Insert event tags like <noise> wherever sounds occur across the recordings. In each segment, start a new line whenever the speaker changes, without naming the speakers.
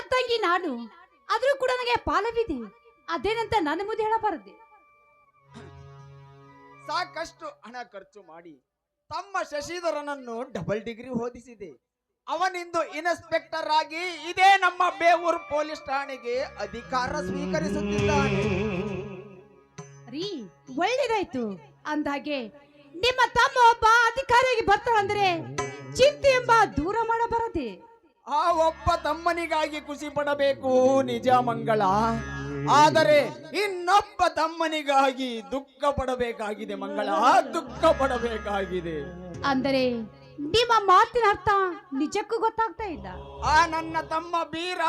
ತಂಗಿ ನಾನು ಆದ್ರೂ ಕೂಡ ನನಗೆ ಪಾಲವಿದೆ. ಅದೇನಂತ ನನ್ನ ಮುಂದೆ ಹೇಳಬಾರದೆ.
ಸಾಕಷ್ಟು ಹಣ ಖರ್ಚು ಮಾಡಿ ತಮ್ಮ ಶಶಿಧರನನ್ನು ಡಬಲ್ ಡಿಗ್ರಿ ಓದಿಸಿದೆ. ಅವನಿಂದು ಇನ್ಸ್ಪೆಕ್ಟರ್ ಆಗಿ ಇದೇ ನಮ್ಮ ಬೇವೂರು ಪೊಲೀಸ್ ಠಾಣೆಗೆ ಅಧಿಕಾರ ಸ್ವೀಕರಿಸುತ್ತಿದ್ದಾನೆ.
ರೀ ಒಳ್ಳೇದಾಯ್ತು. ಅಂದಾಗೆ ನಿಮ್ಮ ತಮ್ಮ ಒಬ್ಬ ಅಧಿಕಾರಿಯಾಗಿ ಬರ್ತಾಳಂದ್ರೆ ಚಿಂತೆ ಎಂಬ ದೂರ ಮಾಡಬಾರದೆ.
ಆ ಒಬ್ಬ ತಮ್ಮನಿಗಾಗಿ ಖುಷಿ ಪಡಬೇಕು ನಿಜ ಮಂಗಳ. ಆದರೆ ಇನ್ನೊಬ್ಬ ತಮ್ಮನಿಗಾಗಿ ದುಃಖ ಪಡಬೇಕಾಗಿದೆ ಮಂಗಳ ದುಃಖ ಪಡಬೇಕಾಗಿದೆ.
ಅಂದರೆ ನಿಮ್ಮ ಮಾತಿನ ಅರ್ಥ ನಿಜಕ್ಕೂ ಗೊತ್ತಾಗ್ತಾ ಇಲ್ಲ.
ಆ ನನ್ನ ತಮ್ಮ ಬೀರ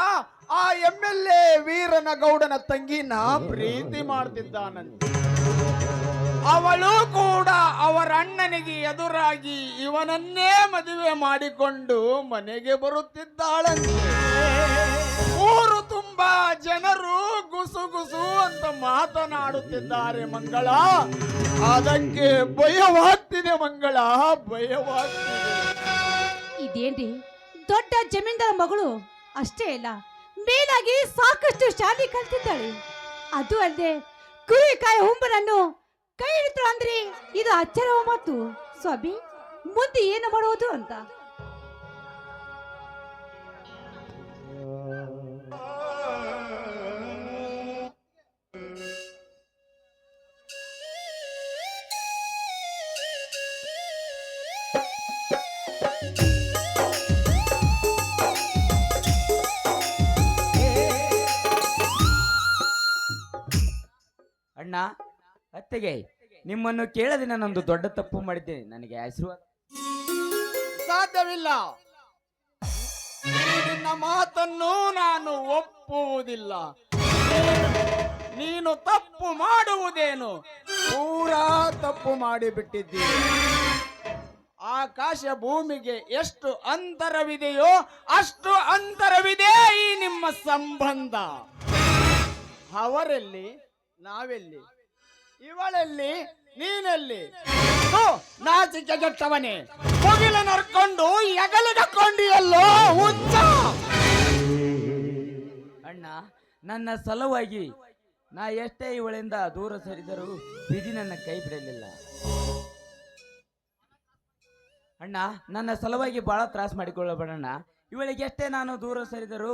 ಆ ಎಂ ಎಲ್ ಎ ವೀರನ ಗೌಡನ ತಂಗಿನ ಪ್ರೀತಿ ಮಾಡ್ತಿದ್ದಾನಂತೆ. ಅವಳು ಕೂಡ ಅವರ ಅಣ್ಣನಿಗೆ ಎದುರಾಗಿ ಇವನನ್ನೇ ಮದುವೆ ಮಾಡಿಕೊಂಡು ಮನೆಗೆ ಬರುತ್ತಿದ್ದಾಳಂತೆ. ಊರು ತುಂಬಾ ಜನರು ಗುಸು ಗುಸು ಅಂತ ಮಾತನಾಡುತ್ತಿದ್ದಾರೆ ಮಂಗಳ. ಅದಕ್ಕೆ ಭಯವಾಗ್ತಿದೆ ಮಂಗಳ, ಭಯವಾಗ್ತಿದೆ.
ಇದೇನ್ರಿ? ದೊಡ್ಡ ಜಮೀನ್ದಾರ ಮಗಳು? ಅಷ್ಟೇ ಇಲ್ಲ ಮೇಲಾಗಿ ಸಾಕಷ್ಟು ಶಾಲಿ ಕಲ್ತಿದ್ದಾಳೆ. ಅದು ಅಲ್ಲದೆ ಕುರಿಕಾಯಿ ಹುಂಬನನ್ನು ಕೈ ಹಿಡಿತಾಳ ಅಂದ್ರೆ ಇದು ಅಚ್ಚರವ ಮತ್ತು ಸ್ವಾಮಿ ಮುಂದೆ ಏನು ಮಾಡುವುದು ಅಂತ?
ಅಣ್ಣ ಅತ್ತೆಗೆ, ನಿಮ್ಮನ್ನು ಕೇಳದೆ ನಾನೊಂದು ದೊಡ್ಡ ತಪ್ಪು ಮಾಡಿದ್ದೇನೆ. ನನಗೆ ಆಶೀರ್ವಾದ.
ಸಾಧ್ಯವಿಲ್ಲ. ನಿನ್ನ ಮಾತನ್ನು ನಾನು ಒಪ್ಪುವುದಿಲ್ಲ. ನೀನು ತಪ್ಪು ಮಾಡುವುದೇನು? ಪೂರಾ ತಪ್ಪು ಮಾಡಿಬಿಟ್ಟಿದ್ದೀನಿ ಆಕಾಶ ಭೂಮಿಗೆ ಎಷ್ಟು ಅಂತರವಿದೆಯೋ ಅಷ್ಟು ಅಂತರವಿದೆ ಈ ನಿಮ್ಮ ಸಂಬಂಧ. ಅವರಲ್ಲಿ, ನಾವೆಲ್ಲಿ? ಇವಳೆಲ್ಲಿ, ನೀನಲ್ಲಿ. ನಾಚಿಕೆ ಕೆಟ್ಟವನೇ. ನಡ್ಕೊಂಡು ನರ್ಕೊಂಡು ಅಲ್ಲೋ ಹುಚ್ಚ.
ಅಣ್ಣ, ನನ್ನ ಸಲುವಾಗಿ ನಾ ಎಷ್ಟೇ ಇವಳಿಂದ ದೂರ ಸರಿದರೂ ವಿಧಿ ನನ್ನ ಕೈ ಬಿಡಲಿಲ್ಲ. ಅಣ್ಣ, ನನ್ನ ಸಲುವಾಗಿ ಬಹಳ ತ್ರಾಸ ಮಾಡಿಕೊಳ್ಳಬೇಡಣ್ಣ ಇವಳಿಗೆ ಎಷ್ಟೇ ನಾನು ದೂರ ಸರಿದರೂ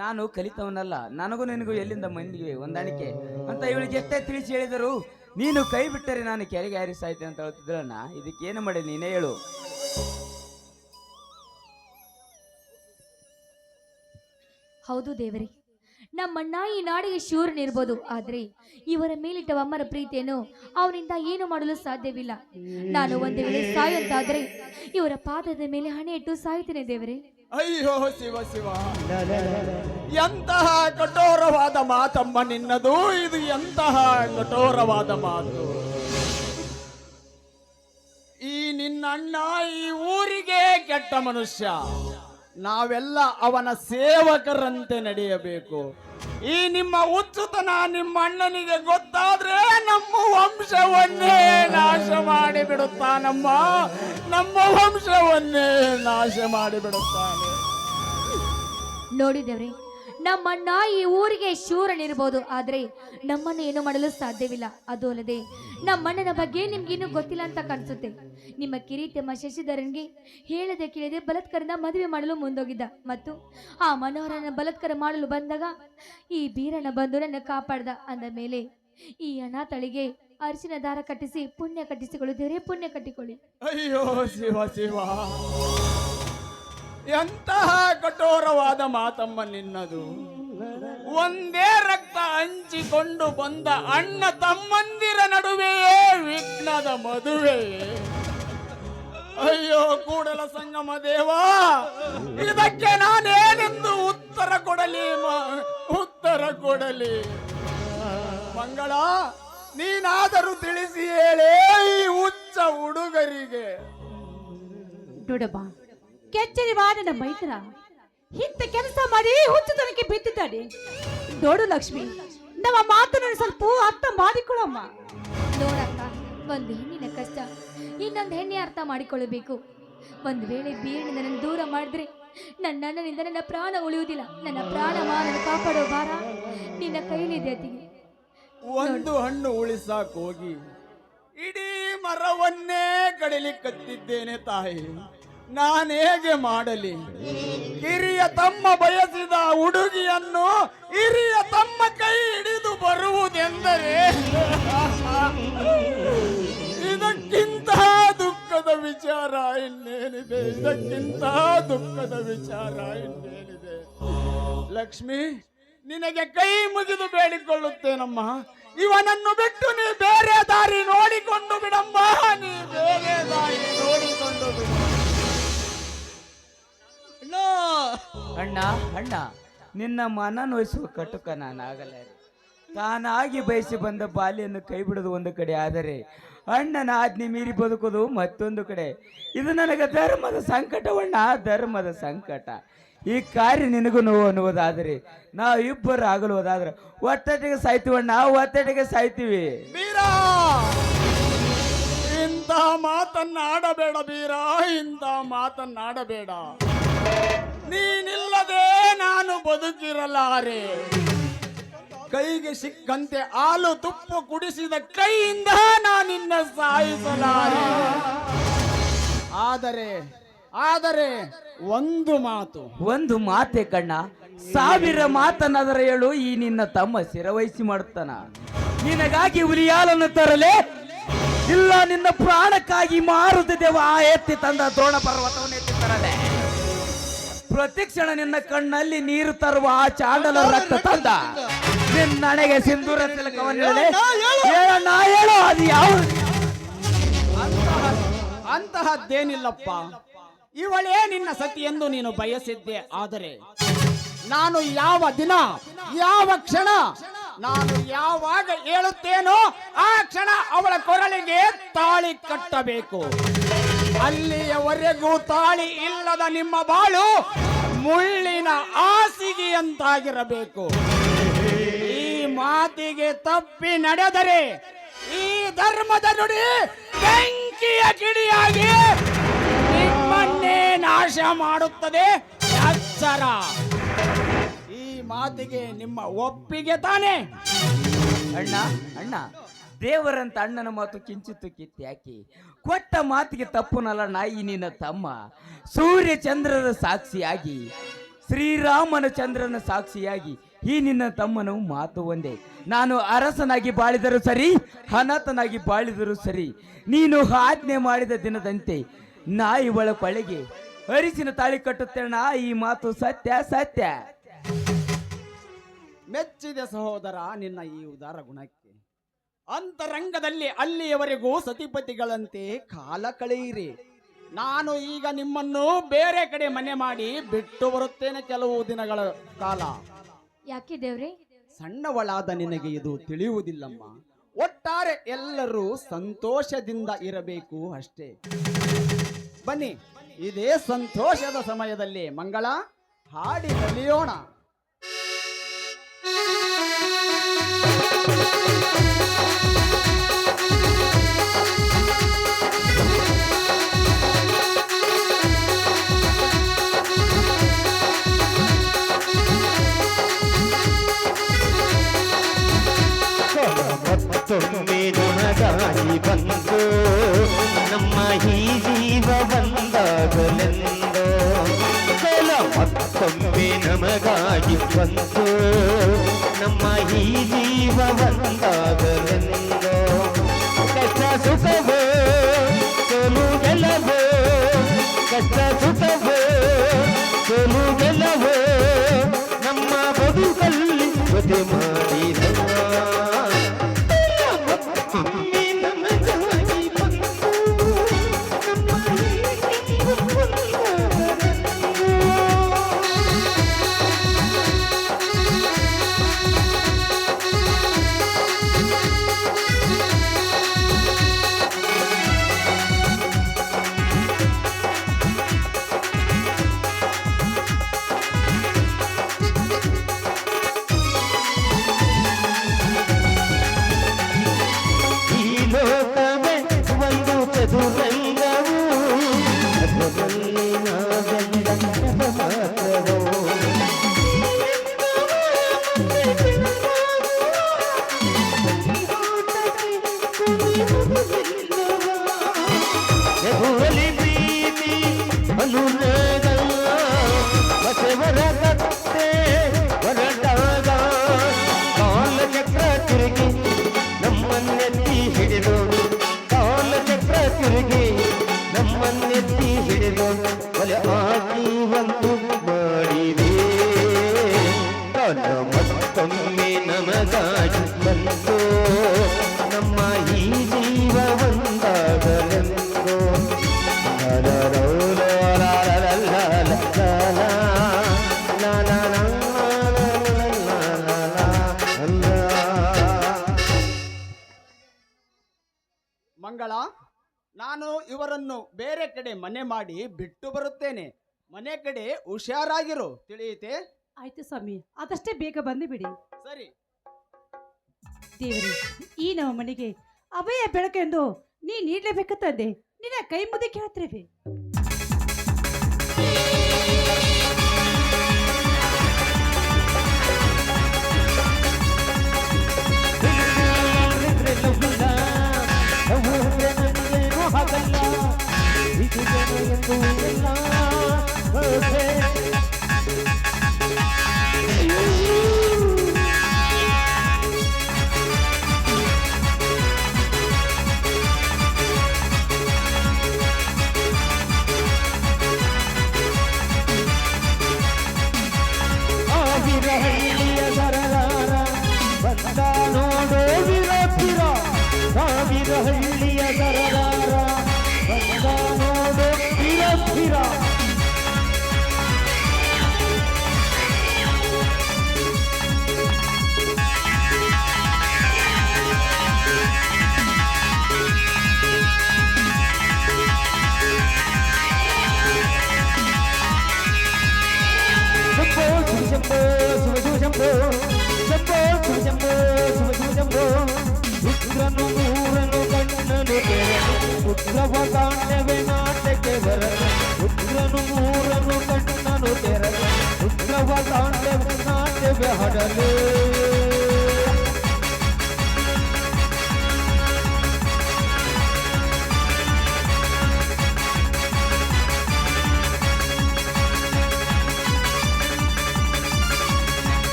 ನಾನು ಕಲಿತವನಲ್ಲ, ನನಗೂ ನಿನಗೂ ಎಲ್ಲಿಂದ ಮಂದಿಗೆ ಹೊಂದಾಣಿಕೆ? ಅಂತ ಇವಳಿಗೆ ಎಷ್ಟೇ ತಿಳಿಸಿ ಹೇಳಿದರು, ನೀನು ಕೈ ಬಿಟ್ಟರೆ ನಾನು ಕೆರೆಗೆ ಹಾರಿಸಾಯ್ತೆ ಅಂತ ಹೇಳ್ತಿದ್ರಣ್ಣ ಇದಕ್ಕೇನು ಮಾಡಿ ನೀನೇ ಹೇಳು.
ಹೌದು ದೇವರಿ, ನಮ್ಮಣ್ಣ ಈ ನಾಡಿಗೆ ಶೂರನಿರ್ಬೋದು ಆದ್ರೆ ಇವರ ಮೇಲಿಟ್ಟ ಅಮ್ಮನ ಪ್ರೀತಿಯನ್ನು ಅವನಿಂದ ಏನು ಮಾಡಲು ಸಾಧ್ಯವಿಲ್ಲ. ನಾನು ಒಂದೇ ವೇಳೆ ಸಾಯಂತಾದ್ರೆ ಇವರ ಪಾದದ ಮೇಲೆ ಹಣೆ ಇಟ್ಟು ಸಾಯ್ತೇನೆ ದೇವರೇ.
ಅಯ್ಯೋ ಶಿವ ಶಿವ. ಎಂತಹ ಕಠೋರವಾದ ಮಾತಮ್ಮ ನಿನ್ನದು ಇದು ಎಂತಹ ಕಠೋರವಾದ ಮಾತು. ಈ ನಿನ್ನಣ್ಣ ಈ ಊರಿಗೆ ಕೆಟ್ಟ ಮನುಷ್ಯ. ನಾವೆಲ್ಲ ಅವನ ಸೇವಕರಂತೆ ನಡೆಯಬೇಕು. ಈ ನಿಮ್ಮ ಹುಚ್ಚುತನ ನಿಮ್ಮ ಅಣ್ಣನಿಗೆ ಗೊತ್ತಾದ್ರೆ ನಮ್ಮ ವಂಶವನ್ನೇ ನಾಶ ಮಾಡಿ ಬಿಡುತ್ತಾನಮ್ಮ ನಮ್ಮ ವಂಶವನ್ನೇ ನಾಶ ಮಾಡಿ ಬಿಡುತ್ತಾನೆ
ನೋಡಿದೇವ್ರೆ ನಮ್ಮಣ್ಣ ಈ ಊರಿಗೆ ಶೂರನಿರ್ಬೋದು, ಆದ್ರೆ ನಮ್ಮನ್ನು ಏನು ಮಾಡಲು ಸಾಧ್ಯವಿಲ್ಲ. ಅದು ಅಲ್ಲದೆ, ನಮ್ಮಣ್ಣನ ಬಗ್ಗೆ ನಿಮ್ಗಿನ್ನೂ ಗೊತ್ತಿಲ್ಲ ಅಂತ ಕಾಣಿಸುತ್ತೆ. ನಿಮ್ಮ ಕಿರೀಟಮ್ಮ ಶಶಿಧರನ್ಗೆ ಹೇಳದೆ ಕೇಳದೆ ಬಲತ್ಕರನ ಮದುವೆ ಮಾಡಲು ಮುಂದೋಗಿದ್ದ. ಮತ್ತು ಆ ಮನೋಹರನ ಬಲತ್ಕರ ಮಾಡಲು ಬಂದಾಗ ಈ ಬೀರನ ಬಂದು ನನ್ನ ಕಾಪಾಡ್ದ. ಅಂದ ಮೇಲೆ ಈ ಅನಾಥಳಿಗೆ ಅರಿಶಿನ ದಾರ ಕಟ್ಟಿಸಿ, ಪುಣ್ಯ ಕಟ್ಟಿಸಿಕೊಳ್ಳಿ, ದೇವರೇ ಪುಣ್ಯ ಕಟ್ಟಿಕೊಳ್ಳಿ.
ಅಯ್ಯೋ, ಶಿವ ಶಿವ. ಎಂತಹ ಕಠೋರವಾದ ಮಾತಮ್ಮ ನಿನ್ನದು. ಒಂದೇ ರಕ್ತ ಹಂಚಿಕೊಂಡು ಬಂದ ಅಣ್ಣ ತಮ್ಮಂದಿರ ನಡುವೆಯೇ ವಿಘ್ನದ ಮದುವೆ. ಅಯ್ಯೋ, ಕೂಡಲ ಸಂಗಮ ದೇವಾ, ಇದಕ್ಕೆ ನಾನೇನೆಂದು ಉತ್ತರ ಕೊಡಲಿ ಉತ್ತರ ಕೊಡಲಿ. ಮಂಗಳ ನೀನಾದರೂ ತಿಳಿಸಿ ಹೇಳೇ ಈ ಹುಚ್ಚ ಹುಡುಗರಿಗೆ.
ನೋಡಮ್ಮ ಕೆಚ್ಚರಿ ವಾಡನ ಮೈತ್ರ ಇಂಥ ಕೆಲಸ ಮಾಡಿ ಹುಚ್ಚತನಕ್ಕೆ ಬಿದ್ದಿದ್ದಾನೆ ನೋಡು ಲಕ್ಷ್ಮಿ ನಮ್ಮ ಮಾತನ್ನು ಸ್ವಲ್ಪ ಅರ್ಥ ಮಾಡಿಕೊಳ್ಳಮ್ಮ.
ನೋಡಕ್ಕ ಒಂದು ಹೆಣ್ಣಿನ ಕಷ್ಟ ಇನ್ನೊಂದು ಹೆಣ್ಣೆ ಅರ್ಥ ಮಾಡಿಕೊಳ್ಳಬೇಕು. ಒಂದು ವೇಳೆ ಬೀರಿನಿಂದ ನನ್ನ ದೂರ ಮಾಡಿದ್ರೆ ನನ್ನ ಅಣ್ಣನಿಂದ ನನ್ನ ಪ್ರಾಣ ಉಳಿಯುವುದಿಲ್ಲ. ನನ್ನ ಪ್ರಾಣ ಮಾನನ್ನು ಕಾಪಾಡೋ ಭಾರ ನಿನ್ನ ಕೈಲಿದೆ ಅತ್ತಿಗೆ.
ಒಂದು ಹಣ್ಣು ಉಳಿಸಾಕ್ ಹೋಗಿ ಇಡೀ ಮರವನ್ನೇ ಕಡಿಲಿಕ್ಕತ್ತಿದ್ದೇನೆ ತಾಯಿ. ನಾನು ಹೇಗೆ ಮಾಡಲಿ? ಹಿರಿಯ ತಮ್ಮ ಬಯಸಿದ ಹುಡುಗಿಯನ್ನು ಹಿರಿಯ ತಮ್ಮ ಕೈ ಹಿಡಿದು ಬರುವುದೆಂದರೆ? ಇದಕ್ಕಿಂತ ದುಃಖದ ವಿಚಾರ ಇನ್ನೇನಿದೆ? ಇದಕ್ಕಿಂತ ದುಃಖದ ವಿಚಾರ ಇನ್ನೇನಿದೆ? ಲಕ್ಷ್ಮಿ ನಿನಗೆ ಕೈ ಮುಗಿದು ಬೇಡಿಕೊಳ್ಳುತ್ತೇನಮ್ಮ. ಇವನನ್ನು ಬಿಟ್ಟು ನೀ ಬೇರೆ ದಾರಿ ನೋಡಿಕೊಂಡು ಬಿಡಮ್ಮ. ನೀ ಬೇರೆ ದಾರಿ ನೋಡಿಕೊಂಡು ಬಿಡು.
ಅಣ್ಣ. ಅಣ್ಣ ನಿನ್ನ ಮನ ನೋಯಿಸುವ ಕಟುಕ ನಾನಾಗಲಾರೆ ತಾನಾಗಿ ಬಯಸಿ ಬಂದ ಬಾಲ್ಯನ್ನು ಕೈ ಬಿಡೋದು ಒಂದು ಕಡೆ ಆದರೆ ಅಣ್ಣನ ಆಜ್ಞೆ ಮೀರಿ ಬದುಕೋದು ಮತ್ತೊಂದು ಕಡೆ. ಇದು ನನಗೆ ಧರ್ಮದ ಸಂಕಟವಣ್ಣ, ಧರ್ಮದ ಸಂಕಟ. ಈ ಕಾರ್ಯ ನಿನಗೂ ನೋವು ಅನ್ನುವುದಾದ್ರೆ, ನಾವು ಇಬ್ಬರು ಆಗಲುವುದಾದ್ರೆ ಒತ್ತಟಿಗೆ ನಾವು ಒತ್ತಟಿಗೆ ಸಾಯ್ತೀವಿ.
ಬೀರಾ ಇಂಥ ಮಾತನ್ನಾಡಬೇಡ ಬೀರಾ ಇಂಥ ಮಾತನ್ನಾಡಬೇಡ. ನೀನಿಲ್ಲದೆ ನಾನು ಬದುಕಿರಲಾರೆ. ಕೈಗೆ ಸಿಕ್ಕಂತೆ ಹಾಲು ತುಪ್ಪ ಕುಡಿಸಿದ ಕೈಯಿಂದ ನಾನಿನ್ನ ಸಾಯಿಸಲಾರೆ. ಆದರೆ ಆದರೆ ಒಂದು ಮಾತು.
ಒಂದು ಮಾತೆ ಕಣ್ಣ ಸಾವಿರ ಮಾತನ್ನದರ ಹೇಳು ಈ ನಿನ್ನ ತಮ್ಮ ಶಿರವಹಿಸಿ ಮಾಡುತ್ತಾನ. ನಿನಗಾಗಿ ಹುಲಿಯಾಲನ್ನು ತರಲೆ ಇಲ್ಲ ನಿನ್ನ ಪ್ರಾಣಕ್ಕಾಗಿ ಮಾರುತ್ತಿದ್ದೇವ ಆ ಎತ್ತಿ ತಂದ ದ್ರೋಣ ಪರ್ವತವನ್ನು ಎತ್ತಿ ತರಲೆ. ಪ್ರತಿಕ್ಷಣ ನಿನ್ನ ಕಣ್ಣಲ್ಲಿ ನೀರು ತರುವ ಆ ಚಾಂಡಲ ರಕ್ತ ತಂದ. ನಿನ್ನಣೆಗೆ ಸಿಂಧೂರ ತಿಲಕವನ್ನು ಹೇಳಣ್ಣ ಹೇಳು ಅದು ಯಾವ
ಅಂತಹದ್ದೇನಿಲ್ಲಪ್ಪ ಇವಳೇ ನಿನ್ನ ಸತಿ ಎಂದು ನೀನು ಬಯಸಿದ್ದೆ. ಆದರೆ ನಾನು ಯಾವ ದಿನ, ಯಾವ ಕ್ಷಣ, ನಾನು ಯಾವಾಗ ಹೇಳುತ್ತೇನೋ ಆ ಕ್ಷಣ ಅವಳ ಕೊರಳಿಗೆ ತಾಳಿ ಕಟ್ಟಬೇಕು. ಅಲ್ಲಿಯವರೆಗೂ ತಾಳಿ ಇಲ್ಲದ ನಿಮ್ಮ ಬಾಳು ಮುಳ್ಳಿನ ಹಾಸಿಗೆಯಂತಾಗಿರಬೇಕು ಈ ಮಾತಿಗೆ ತಪ್ಪಿ ನಡೆದರೆ ಈ ಧರ್ಮದ ನುಡಿ ಬೆಂಕಿಯ ಕಿಡಿಯಾಗಿ ನಾಶ ಮಾಡುತ್ತದೆ. ಅಚ್ಚರ ಈ ಮಾತಿಗೆ ನಿಮ್ಮ ಒಪ್ಪಿಗೆ ತಾನೆ.
ಅಣ್ಣ ಅಣ್ಣ, ದೇವರಂತ ಅಣ್ಣನ ಮಾತು ಕಿಂಚಿತ್ತು ಕಿತ್ತಾಕಿ ಕೊಟ್ಟ ಮಾತಿಗೆ ತಪ್ಪುನಲ್ಲ ನಾಯಿ ನಿನ್ನ ತಮ್ಮ. ಸೂರ್ಯ ಚಂದ್ರರ ಸಾಕ್ಷಿಯಾಗಿ, ಶ್ರೀರಾಮನ ಚಂದ್ರನ ಸಾಕ್ಷಿಯಾಗಿ ಈ ನಿನ್ನ ತಮ್ಮನು ಮಾತು ಒಂದೇ. ನಾನು ಅರಸನಾಗಿ ಬಾಳಿದರೂ ಸರಿ, ಅನಾಥನಾಗಿ ಬಾಳಿದರೂ ಸರಿ, ನೀನು ಆಜ್ಞೆ ಮಾಡಿದ ದಿನದಂತೆ ನಾಯಿ ಒಳ ಕೊಳೆಗೆ ಅರಿಸಿನ ತಾಳಿ ಕಟ್ಟುತ್ತೇಣ ಈ ಮಾತು ಸತ್ಯ ಸತ್ಯ.
ಮೆಚ್ಚಿದೆ ಸಹೋದರ ನಿನ್ನ ಈ ಉದಾರ ಗುಣಕ್ಕೆ. ಅಂತರಂಗದಲ್ಲಿ ಅಲ್ಲಿಯವರೆಗೂ ಸತಿಪತಿಗಳಂತೆ ಕಾಲ ಕಳೆಯಿರಿ. ನಾನು ಈಗ ನಿಮ್ಮನ್ನು ಬೇರೆ ಕಡೆ ಮನೆ ಮಾಡಿ ಬಿಟ್ಟು ಬರುತ್ತೇನೆ ಕೆಲವು ದಿನಗಳ ಕಾಲ.
ಯಾಕೆ ದೇವ್ರಿ?
ಸಣ್ಣವಳಾದ ನಿನಗೆ ಇದು ತಿಳಿಯುವುದಿಲ್ಲಮ್ಮ. ಒಟ್ಟಾರೆ ಎಲ್ಲರೂ ಸಂತೋಷದಿಂದ ಇರಬೇಕು ಅಷ್ಟೇ. ಬನ್ನಿ. ಇದೇ ಸಂತೋಷದ ಸಮಯದಲ್ಲಿ ಮಂಗಳ ಹಾಡಿ ಕಲಿಯೋಣ
ಬಂದು ನಮ್ಮ ಈ ಜೀವ ಬಂದಾಗಲೆಂದು ಕಷ್ಟ ಸುಖವೋ, ಸೋಲು ಗೆಲ್ಲವೋ. ಕಷ್ಟ ಸುಖವೋ, ಸೋಲು ಗೆಲ್ಲವೋ. ನಮ್ಮ ಬದುಕಲ್ಲಿ ಜೊತೆ ಮಾಡಿದ
ಬಂತು ಕಡೆ ಮನೆ ಮಾಡಿ ಬಿಟ್ಟು ಬರುತ್ತೇನೆ. ಮನೆ ಕಡೆ ಹುಷಾರಾಗಿರು ತಿಳಿಯುತ್ತೆ
ಆಯ್ತು ಸ್ವಾಮಿ ಅದಷ್ಟೇ ಬೇಗ ಬಂದು ಬಿಡಿ.
ಸರಿ.
ದೇವರೇ ಈ ನಮ್ಮ ಮನೆಗೆ ಅಭಯ ಬೆಳಕೆಂದು ನೀ ನೀಡಲೇಬೇಕು ತಂದೆ. ನಿನ್ನ ಕೈ ಮುದಿ ಕೇಳ್ತೇವೆ.
Hey,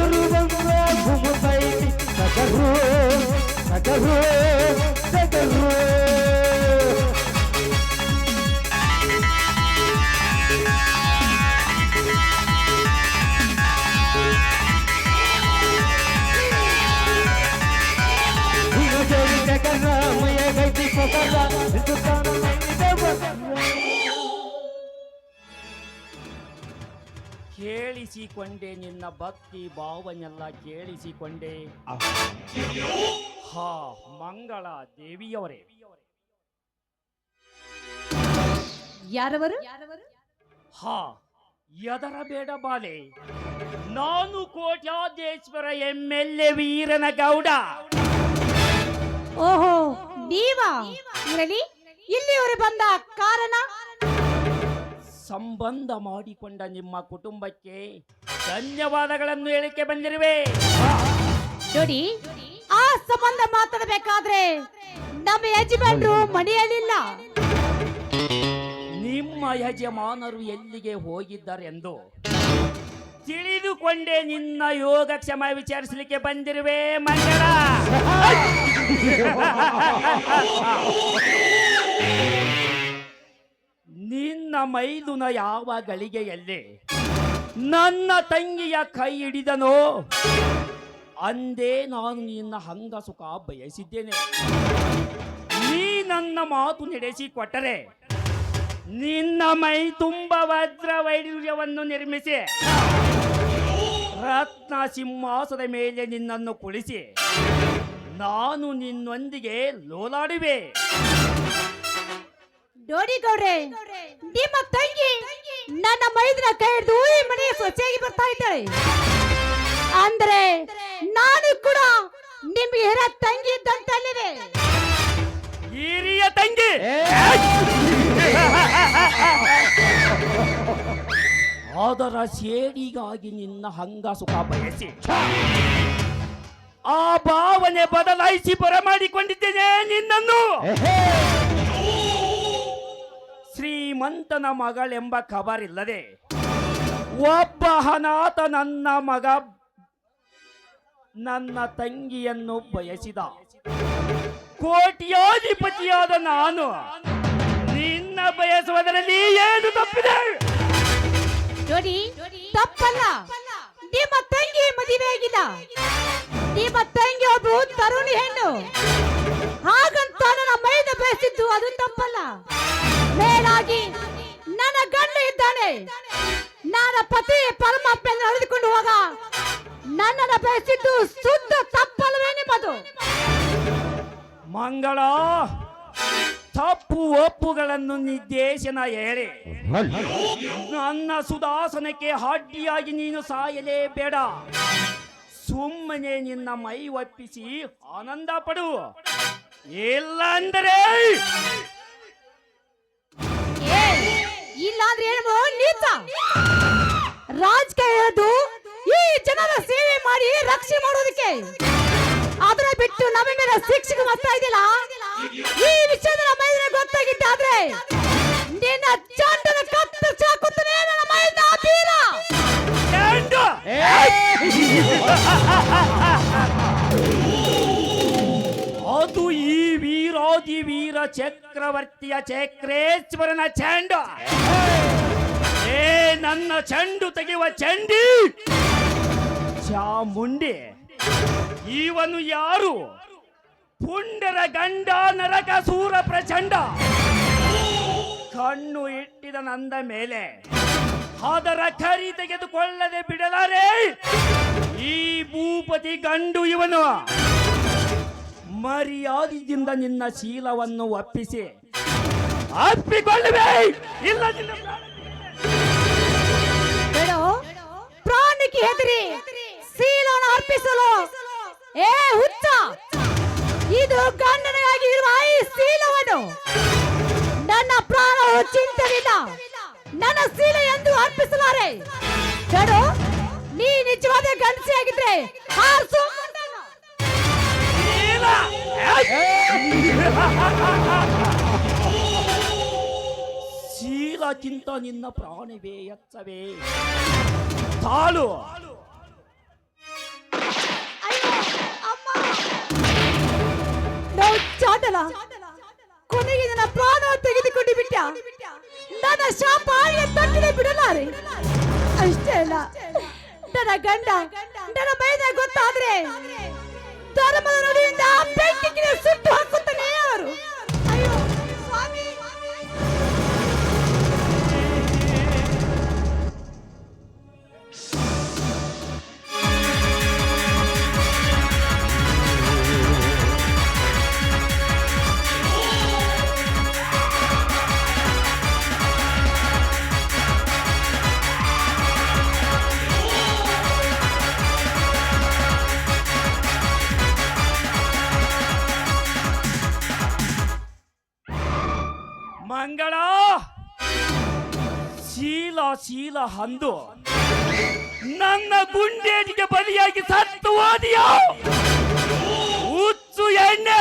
సగరు వంద భూమిపై సగరు సగరు సగరు
ಕೇಳಿಸಿಕೊಂಡೆ ನಿನ್ನ ಭಕ್ತಿ ಭಾವನೆಲ್ಲ ಕೇಳಿಸಿಕೊಂಡೆ. ಹಾ ಮಂಗಳ ದೇವಿಯವರೇ.
ಯಾರವರು?
ಹಾ ಎದರ ಬೇಡ ಬಾಲೆ. ನಾನು Kotyadeshwara M L A Veerana Gowda
ಓಹೋ ನೀವಾ? ಇರಲಿ ಇಲ್ಲಿಯವರೆ ಬಂದ ಕಾರಣ?
ಸಂಬಂಧ ಮಾಡಿಕೊಂಡ ನಿಮ್ಮ ಕುಟುಂಬಕ್ಕೆ ಧನ್ಯವಾದಗಳನ್ನು ಹೇಳಿಕೆ ಬಂದಿರುವೆ.
ನೋಡಿ ಆ ಸಂಬಂಧ ಮಾತಾಡಬೇಕಾದ್ರೆ ನಮ್ಮ ಯಜಮಾನರು ಮನೆಯಲ್ಲಿಲ್ಲ.
ನಿಮ್ಮ ಯಜಮಾನರು ಎಲ್ಲಿಗೆ ಹೋಗಿದ್ದಾರೆಂದು ತಿಳಿದುಕೊಂಡೇ ನಿನ್ನ ಯೋಗಕ್ಷೇಮ ವಿಚಾರಿಸಲಿಕ್ಕೆ ಬಂದಿರುವೆ ಮಂಗಳ <laughs> ನಿನ್ನ ಮೈದುನ ಯಾವ ಗಳಿಗೆಯಲ್ಲಿ? ನನ್ನ ತಂಗಿಯ ಕೈ ಹಿಡಿದನೋ? ಅಂದೇ ನಾನು ನಿನ್ನ ಹಂಗ ಸುಖ ಬಯಸಿದ್ದೇನೆ. ನೀ ನನ್ನ ಮಾತು ನಡೆಸಿ ಕೊಟ್ಟರೆ, ನಿನ್ನ ಮೈ ತುಂಬ ವಜ್ರ ವೈರ್ಯವನ್ನು ನಿರ್ಮಿಸಿ, ರತ್ನ ಸಿಂಹಾಸದ ಮೇಲೆ ನಿನ್ನನ್ನು ಕುಳಿಸಿ, ನಾನು ನಿನ್ನೊಂದಿಗೆ ಲೋಲಾಡುವೆ.
ಗೌಡ್ರೆ ನಿಮ್ಮ ತಂಗಿ ನನ್ನ ಮೈದಿನ ಕೈ ಹಿಡಿದು ಈ ಮನೆ ಸ್ವಚ್ಛಾಗಿ ಬರ್ತಾ ಇದ್ದಾಳೆ. ಅಂದ್ರೆ ನಾನು ಕೂಡ ನಿಮ್ಗೆ ಹಿರ ತಂಗಿ ಇದ್ದಂತಲ್ಲಿದೆ
ಹಿರಿಯ ತಂಗಿ! ಅದರ ಸೇಡಿಗಾಗಿ ನಿನ್ನ ಹಂಗ ಸುಖ ಬಯಸಿ. ಆ ಭಾವನೆ ಬದಲಾಯಿಸಿ ಬರಮಾಡಿಕೊಂಡಿದ್ದೇನೆ ನಿನ್ನನ್ನು. ಶ್ರೀಮಂತನ ಮಗಳೆಂಬ ಖಬರಿಲ್ಲದೆ ಒಬ್ಬ ಅನಾಥ ನನ್ನ ಮಗ ನನ್ನ ತಂಗಿಯನ್ನು ಬಯಸಿದ. ಕೋಟ್ಯಾಧಿಪತಿಯಾದ ನಾನು ನಿನ್ನ ಬಯಸುವುದರಲ್ಲಿ ಏನು ತಪ್ಪಿದೆ?
ನೋಡಿ, ತಪ್ಪಲ್ಲ. ನಿಮ್ಮ ತಂಗಿ ಮದುವೆ ಆಗಿಲ್ಲ. ನಿಮ್ಮ ತಂಗಿ ಒಬ್ಬ ತರುಣಿ ಹೆಣ್ಣು. ಹಾಗಂತ ನನ್ನ ಮೈದ ಬಯಸಿದ್ದು ಅದು ತಪ್ಪಲ್ಲ. ಮೇಲಾಗಿ ನನ್ನ ಗಂಡ ಇದ್ದಾನೆ. ನನ್ನ ಪತಿ ಪರಮಾತ್ಮ ನಡೆದುಕೊಂಡು ಹೋಗ ನನ್ನನ್ನು ಬಯಸಿದ್ದು ಶುದ್ಧ ತಪ್ಪಲ್ವೇ ನಿಮ್ಮದು.
ಮಂಗಳ ತಪ್ಪು ಒಪ್ಪುಗಳನ್ನು ನಿರ್ದೇಶನ ಹೇಳಿ ನನ್ನ ಸುದಾಸನಕ್ಕೆ ಅಡ್ಡಿಯಾಗಿ ನೀನು ಸಾಯಲೇ ಬೇಡ ಸುಮ್ಮನೆ ನಿನ್ನ ಮೈ ಒಪ್ಪಿಸಿ ಆನಂದ ಪಡು. ಇಲ್ಲಾಂದರೆ
ಏ, ಇಲ್ಲಾಂದ್ರೆ ಏನು ನೀತ. ರಾಜಕೀಯ ಈ ಜನರ ಸೇವೆ ಮಾಡಿ ರಕ್ಷೆ ಮಾಡೋದಕ್ಕೆ. ಅದನ್ನ ಬಿಟ್ಟು ನಮ್ಮ ಶಿಕ್ಷಕ ಬರ್ತಾ ಇದೆಯಲ್ಲ? ಈ ವಿಷಯದ ಮೈದ್ರೆ ಗೊತ್ತಾಗಿದ್ದಾದ್ರೆ ನಿನ್ನ ಚಂಡನ
ಚಕ್ರವರ್ತಿಯ ಚಕ್ರೇಶ್ವರನ ಚಂಡ. ಏ, ನನ್ನ ಚೆಂಡು ತೆಗೆಯುವ ಚಂಡಿ. ಚಾಮುಂಡಿ ಇವನು ಯಾರು? ಪುಂಡರ ಗಂಡ ನರಕ ಸೂರ ಪ್ರಚಂಡ. ಕಣ್ಣು ಇಟ್ಟಿದ ನಂದ ಮೇಲೆ. ಅದರ ಕರಿ ತೆಗೆದುಕೊಳ್ಳದೆ ಬಿಡಲಾರೆ. ಈ ಭೂಪತಿ ಗಂಡು ಇವನು. ಮರ್ಯಾದೆಯಿಂದ ನಿನ್ನ ಶೀಲವನ್ನು ಒಪ್ಪಿಸಿ ಅಪ್ಪಿಕೊಳ್ಳುವೆ! ಇಲ್ಲ ನಿನ್ನ ಪ್ರಾಣ
ಬೇಡ ಪ್ರಾಣಕ್ಕೆ ಹೆದರಿ ಶೀಲವನ್ನು ಅರ್ಪಿಸಲು. ಏ ಹುಚ್ಚ! ಇದು ಗಂಡನಿಗಾಗಿ ಇರುವ ಈ ಶೀಲವನ್ನು. ನನ್ನ ಪ್ರಾಣ ಚಿಂತನಿಲ್ಲ ನನ್ನ ಶೀಲ ಎಂದು ಅರ್ಪಿಸಲಾರೆ ಬೇಡ ನೀ ನಿಜವಾದ ಗಂಡಸಿಯಾಗಿದ್ರೆ ಹಾರಿಸು ಮುಂಡನ್ನು.
ಶೀಲ! ಶೀಲಕ್ಕಿಂತ ನಿನ್ನ ಪ್ರಾಣವೇ ಎಚ್ಚವೇ. ತಾಳು.
ಚಾಟಲ. ಕೊನೆಗೆ ನನ್ನ ಪ್ರಾಣ ತೆಗೆದುಕೊಂಡು ಬಿಟ್ಟ. ನನ್ನ ಶಾಪ ತಟ್ಟದೆ ಬಿಡಲಾರೆ. ಅಷ್ಟೇ ಅಲ್ಲ. ನನ್ನ ಗಂಡ, ನನ್ನ ಮೈದ ಗೊತ್ತಾದ್ರೆ ಧರ್ಮದ ನಡುವಿಂದ ಬೆಂಕಿಗೆ ಸುಟ್ಟು ಹಾಕುತ್ತಾನೆ
ಹಂದು. ನನ್ನ ಗುಂಡೇಟಿಗೆ ಬಲಿಯಾಗಿ ಸತ್ತು ಹೋದಿಯೋ? ಹುಚ್ಚು ಎಣ್ಣೆ.